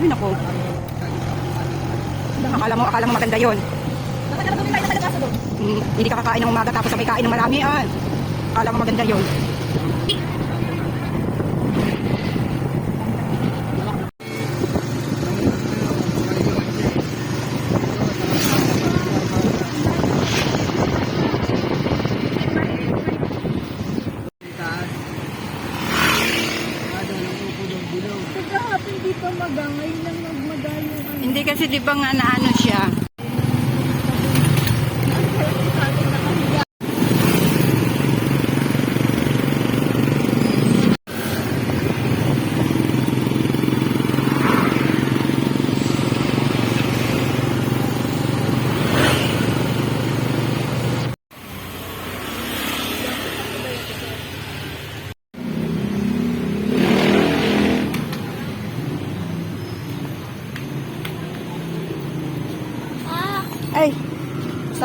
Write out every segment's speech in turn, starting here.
Ay, naku. Akala mo, akala mo maganda yun. Bakit naman bumili tayo ng kalabasa doon? Hmm, hindi ka kakain ng umaga tapos sabay kain ng marami. Ah. Akala mo maganda yun. Sobrang happy hindi pa magangay lang magmagayo ka. Hindi kasi di ba nga naano siya.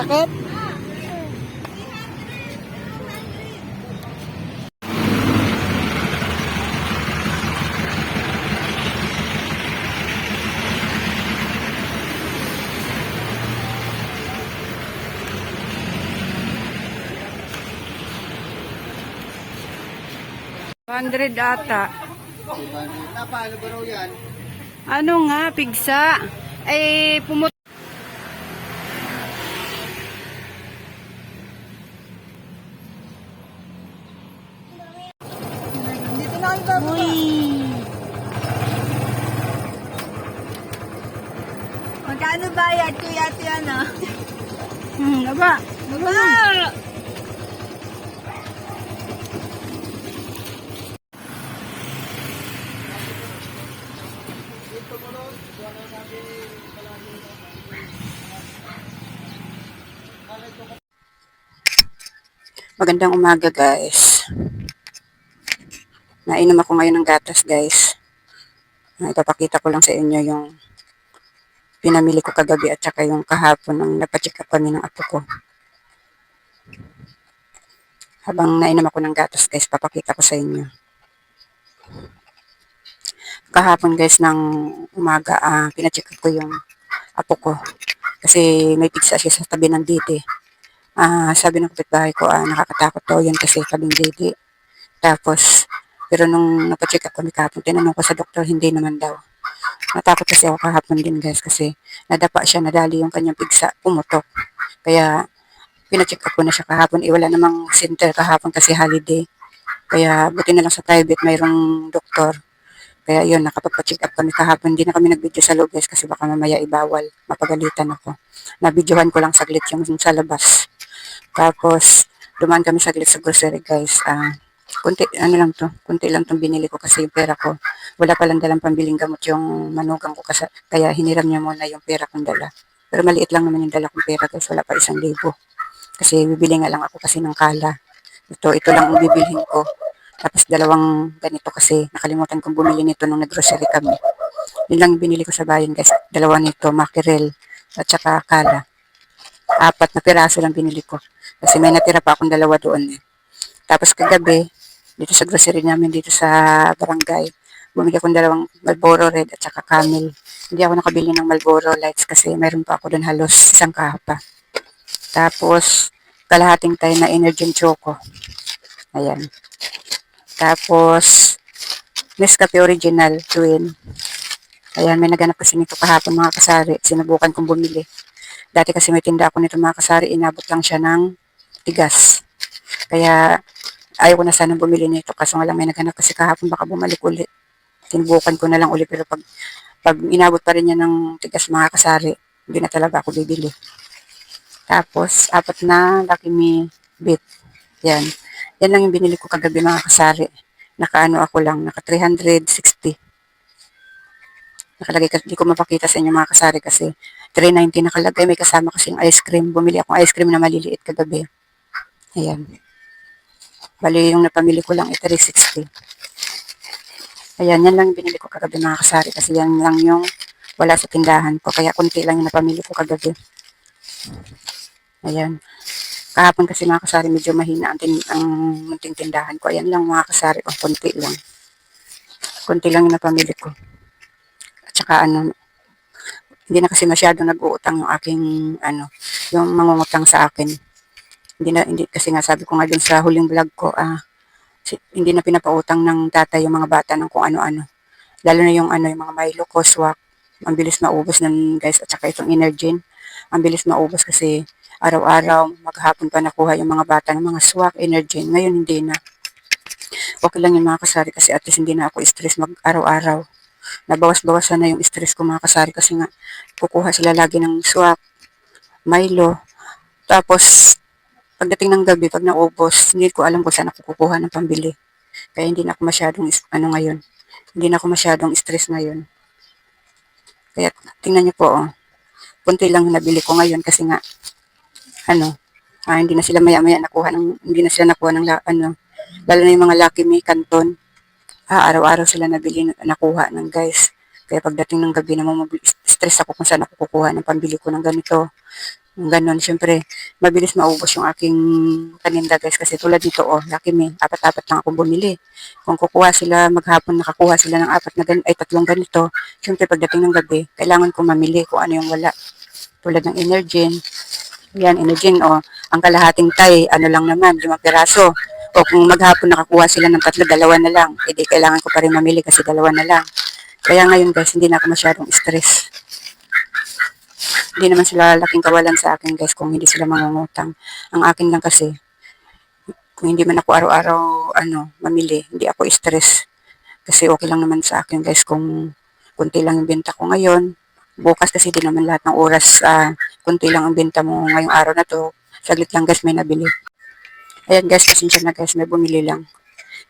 Sakit? Hundred ata. Paano ba raw yan? Ano nga, pigsa? Eh, pumut... Bababa. Magkano bayad, kuya Tiana? Hmm, aba. Baba! Magandang umaga, guys. Nainom ako ngayon ng gatas, guys. Na Ipapakita ko lang sa inyo yung pinamili ko kagabi at saka yung kahapon nang napacheck up kami ng apo ko. Habang nainom ako ng gatas, guys, papakita ko sa inyo. Kahapon, guys, ng umaga, ah, pinacheck up ko yung apo ko. Kasi may pigsa siya sa tabi ng diti. Ah, sabi ng kapitbahay ko, ah, nakakatakot daw yun kasi tabing didi. Tapos, pero nung napacheck up kami kahapon, tinanong ko sa doktor, hindi naman daw. Natakot kasi ako kahapon din guys kasi nadapa siya, nadali yung kanyang pigsa, pumutok. Kaya, pinacheck up ko na siya kahapon. Eh, wala namang center kahapon kasi holiday. Kaya, buti na lang sa private, mayroong doktor. Kaya yun, nakapagpa-check up kami kahapon. Hindi na kami nag-video sa loob guys kasi baka mamaya ibawal. Mapagalitan ako. Nabidyohan ko lang saglit yung sa labas. Tapos, dumaan kami saglit sa grocery guys. Ah, kunti, ano lang to, kunti lang tong binili ko kasi yung pera ko. Wala palang dalang pambiling gamot yung manugang ko kasi, kaya hiniram niya muna yung pera kong dala. Pero maliit lang naman yung dala kong pera guys, wala pa isang libo. Kasi bibili nga lang ako kasi ng kala. Ito, ito lang ang bibilhin ko. Tapos dalawang ganito kasi nakalimutan kong bumili nito nung nag-grocery kami. Yun lang binili ko sa bayan guys. Dalawa nito, mackerel at saka kala. Apat na piraso lang binili ko. Kasi may natira pa akong dalawa doon eh. Tapos kagabi, dito sa grocery namin, dito sa barangay, bumili akong dalawang Marlboro Red at saka Camel. Hindi ako nakabili ng Marlboro Lights kasi mayroon pa ako doon halos isang kahapa. Tapos, kalahating tayo na Energy Choco. Ayan. Tapos, Nescafe Original Twin. Ayan, may naganap kasi nito kahapon mga kasari. Sinubukan kong bumili. Dati kasi may tinda ako nito mga kasari, inabot lang siya ng tigas. Kaya, ayaw ko na sana bumili nito. Kaso nga lang may naganap kasi kahapon baka bumalik ulit. Sinubukan ko na lang ulit. Pero pag, pag inabot pa rin niya ng tigas mga kasari, hindi na talaga ako bibili. Tapos, apat na Lucky Me Bit. Yan. Yan lang yung binili ko kagabi mga kasari. Nakaano ako lang, naka 360. Nakalagay, hindi ko mapakita sa inyo mga kasari kasi 390 nakalagay. May kasama kasi yung ice cream. Bumili akong ice cream na maliliit kagabi. Ayan. Bali yung napamili ko lang ay 360. Ayan, yan lang binili ko kagabi mga kasari kasi yan lang yung wala sa tindahan ko. Kaya kunti lang yung napamili ko kagabi. Ayan. Kahapon kasi mga kasari medyo mahina ang, ang munting tindahan ko. Ayan lang mga kasari ko, kunti lang. Kunti lang yung napamili ko. At Tsaka ano, hindi na kasi masyado nag-uutang yung aking ano, yung mangungutang sa akin. Hindi na hindi kasi nga sabi ko nga dun sa huling vlog ko, ah, hindi na pinapautang ng tatay yung mga bata ng kung ano-ano. Lalo na yung ano, yung mga Milo, Coswak, ang bilis maubos nun guys at saka itong Energen. Ang bilis maubos kasi araw-araw, maghapon pa nakuha yung mga bata ng mga swak, Energen. Ngayon hindi na. Okay lang yung mga kasari kasi at least hindi na ako stress mag araw-araw. Nabawas-bawasan na yung stress ko mga kasari kasi nga kukuha sila lagi ng swak, Milo. Tapos, pagdating ng gabi, pag naubos, hindi ko alam kung saan ako kukuha ng pambili. Kaya hindi na ako masyadong, ano ngayon, hindi na ako masyadong stress ngayon. Kaya tingnan niyo po, oh. Kunti lang nabili ko ngayon kasi nga, ano, ah, hindi na sila maya-maya nakuha ng, hindi na sila nakuha ng, ano, lalo na yung mga Lucky Me Canton. Ah, araw-araw sila nabili, nakuha ng guys. Kaya pagdating ng gabi naman, stress ako kung saan ako kukuha ng pambili ko ng ganito. Ng ganon, syempre, mabilis maubos yung aking paninda guys. Kasi tulad nito, oh, Lucky Me, apat-apat lang akong bumili. Kung kukuha sila, maghapon nakakuha sila ng apat na gan ay tatlong ganito, syempre pagdating ng gabi, kailangan ko mamili kung ano yung wala. Tulad ng Energen. Yan, Energen, oh, ang kalahating tay, ano lang naman, limang piraso. O kung maghapon nakakuha sila ng tatlo, dalawa na lang. E kailangan ko pa rin mamili kasi dalawa na lang. Kaya ngayon guys, hindi na ako masyadong stress. Hindi naman sila laking kawalan sa akin guys kung hindi sila mangungutang. Ang akin lang kasi, kung hindi man ako araw-araw ano, mamili, hindi ako stress. Kasi okay lang naman sa akin guys kung kunti lang yung benta ko ngayon. Bukas kasi di naman lahat ng oras ah, kunti lang ang benta mo ngayong araw na to. Saglit lang guys may nabili. Ayan guys, pasensya na guys, may bumili lang.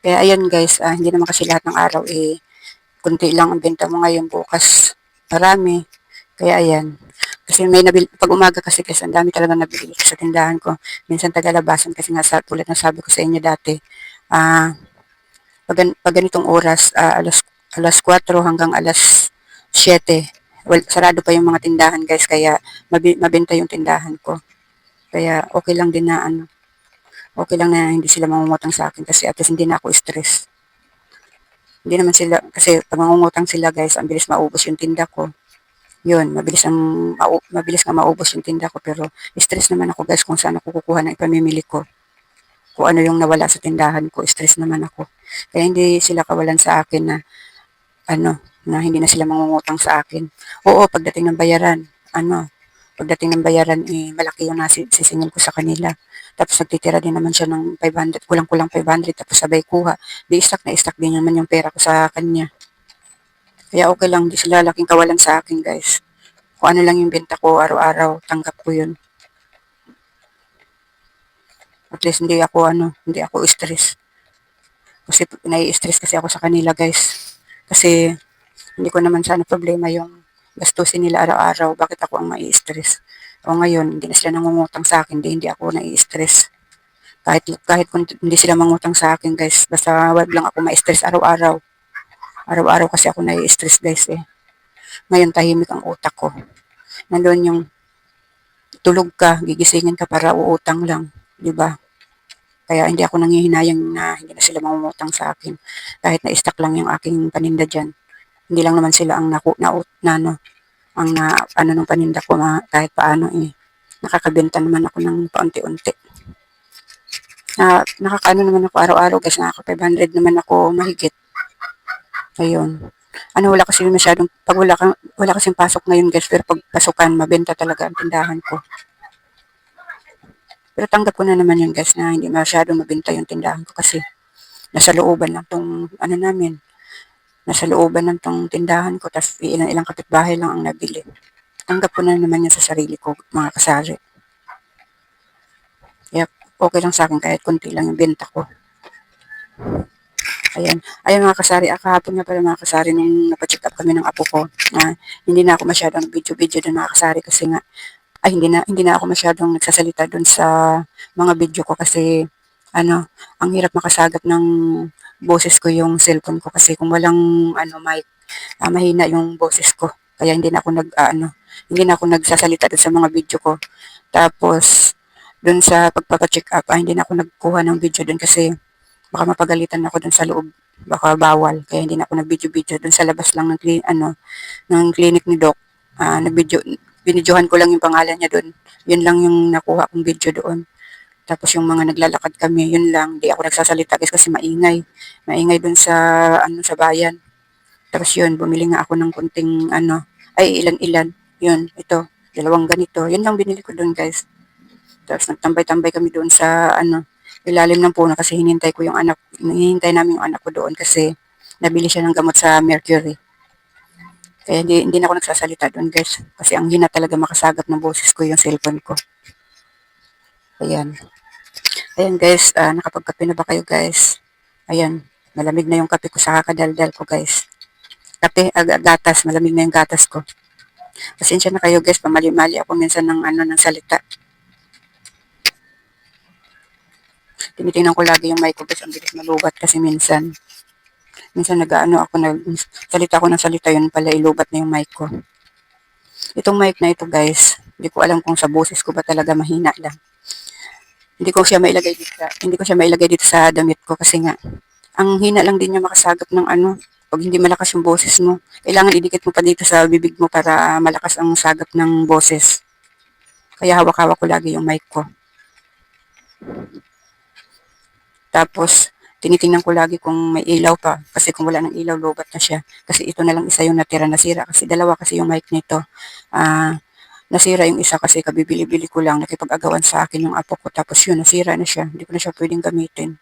Kaya ayan guys, ah, hindi naman kasi lahat ng araw eh, kunti lang ang benta mo ngayon, bukas marami. Kaya ayan. Kasi may nabil, pag umaga kasi guys, ang dami talaga nabili sa tindahan ko. Minsan tagalabasan kasi nga sa, tulad na sabi ko sa inyo dati, ah, pag, gan- pag ganitong oras, ah, alas, alas 4 hanggang alas 7, well, sarado pa yung mga tindahan guys, kaya mabi, mabenta yung tindahan ko. Kaya okay lang din na ano, okay lang na hindi sila mangungutang sa akin kasi at least hindi na ako stress. Hindi naman sila, kasi pag mangungutang sila guys, ang bilis maubos yung tinda ko. Yun, mabilis ang mabilis nga maubos yung tinda ko pero stress naman ako guys kung saan ako kukuha ng ipamimili ko. Kung ano yung nawala sa tindahan ko, stress naman ako. Kaya hindi sila kawalan sa akin na ano, na hindi na sila mangungutang sa akin. Oo, pagdating ng bayaran, ano, pagdating ng bayaran, eh, malaki yung nasisingil ko sa kanila. Tapos nagtitira din naman siya ng 500, kulang-kulang 500, tapos sabay kuha. Di stock na stock din naman yung pera ko sa kanya. Kaya okay lang, di sila laking kawalan sa akin, guys. Kung ano lang yung benta ko araw-araw, tanggap ko yun. At least hindi ako, ano, hindi ako stress. Kasi nai-stress kasi ako sa kanila, guys. Kasi hindi ko naman sana problema yung gastusin nila araw-araw. Bakit ako ang mai-stress? O ngayon, hindi na sila nangungutang sa akin, di hindi ako nai-stress. Kahit, kahit kung hindi sila mangutang sa akin, guys, basta wag lang ako ma-stress araw-araw. Araw-araw kasi ako nai-stress, guys, eh. Ngayon, tahimik ang utak ko. Nandun yung tulog ka, gigisingin ka para uutang lang, di ba? Kaya hindi ako nangihinayang na hindi na sila mangungutang sa akin. Kahit na stock lang yung aking paninda dyan. Hindi lang naman sila ang naku, na, na, ano, ang na, ano ng paninda ko ma, kahit paano eh. Nakakabenta naman ako ng paunti-unti. Na, nakakaano naman ako araw-araw guys, nakaka 500 naman ako mahigit. Ayun. Ano, wala kasi masyadong, pag wala, kang, wala kasing pasok ngayon guys, pero pag pasukan, mabenta talaga ang tindahan ko. Pero tanggap ko na naman yun guys na hindi masyadong mabenta yung tindahan ko kasi nasa looban lang tong ano namin. Nasa looban lang tong tindahan ko tapos ilang ilang kapitbahay lang ang nabili. Tanggap ko na naman yun sa sarili ko mga kasari. Kaya okay lang sa akin kahit konti lang yung benta ko. Ayan. Ayan mga kasari. Ah, kahapon nga pala mga kasari nung napacheck up kami ng apo ko. Na hindi na ako masyadong video-video doon mga kasari kasi nga ay hindi na hindi na ako masyadong nagsasalita doon sa mga video ko kasi ano, ang hirap makasagap ng boses ko yung cellphone ko kasi kung walang ano mic, ah, mahina yung boses ko. Kaya hindi na ako nag ah, ano, hindi na ako nagsasalita doon sa mga video ko. Tapos doon sa pagpapa-check up, ah, hindi na ako nagkuha ng video doon kasi baka mapagalitan ako doon sa loob baka bawal. Kaya hindi na ako nag-video-video doon sa labas lang ng, ano, ng clinic ni Doc. Ah, nag-video, binidyohan ko lang yung pangalan niya doon. Yun lang yung nakuha kong video doon. Tapos yung mga naglalakad kami, yun lang. Di ako nagsasalita guys kasi maingay. Maingay doon sa, ano, sa bayan. Tapos yun, bumili nga ako ng kunting, ano, ay ilan-ilan. Yun, ito, dalawang ganito. Yun lang binili ko doon guys. Tapos nagtambay-tambay kami doon sa, ano, ilalim ng puno kasi hinintay ko yung anak, hinintay namin yung anak ko doon kasi nabili siya ng gamot sa Mercury. Kaya hindi, hindi na ako nagsasalita doon guys. Kasi ang hina talaga makasagap ng boses ko yung cellphone ko. Ayan. Ayan guys, ah, nakapagkape na ba kayo guys? Ayan, malamig na yung kape ko sa kakadaldal ko guys. Kape, ag- gatas, malamig na yung gatas ko. Pasensya na kayo guys, pamali-mali ako minsan ng ano ng salita. Tinitingnan ko lagi yung mic ko guys, ang bilis malubat kasi minsan. Minsan nag-ano ako, nag, salita ko ng salita yun pala, ilubat na yung mic ko. Itong mic na ito guys, hindi ko alam kung sa boses ko ba talaga mahina lang. Hindi ko siya mailagay dito sa, hindi ko siya mailagay dito sa damit ko kasi nga, ang hina lang din niya makasagap ng ano, pag hindi malakas yung boses mo. Kailangan idikit mo pa dito sa bibig mo para malakas ang sagap ng boses. Kaya hawak-hawak ko lagi yung mic ko. Tapos, tinitingnan ko lagi kung may ilaw pa. Kasi kung wala ng ilaw, lobat na siya. Kasi ito na lang isa yung natira, nasira. Kasi dalawa kasi yung mic nito. Ah, nasira yung isa kasi kabibili-bili ko lang. Nakipag-agawan sa akin yung apo ko. Tapos yun, nasira na siya. Hindi ko na siya pwedeng gamitin.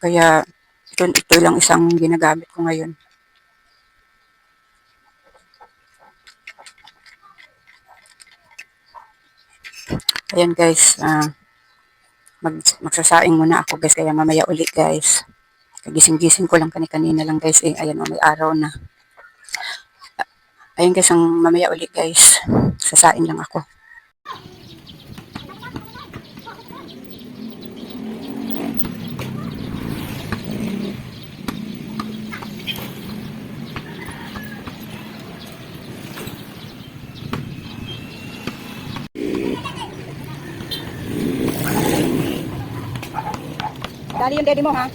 Kaya, ito, ito lang isang ginagamit ko ngayon. Ayan guys, ah, mag, magsasaing muna ako guys, kaya mamaya uli guys. Kagising-gising ko lang kani-kanina lang guys, eh, ayan o, may araw na. Ayan guys, ang mamaya uli guys, sasaing lang ako. 阿里，你戴的什么？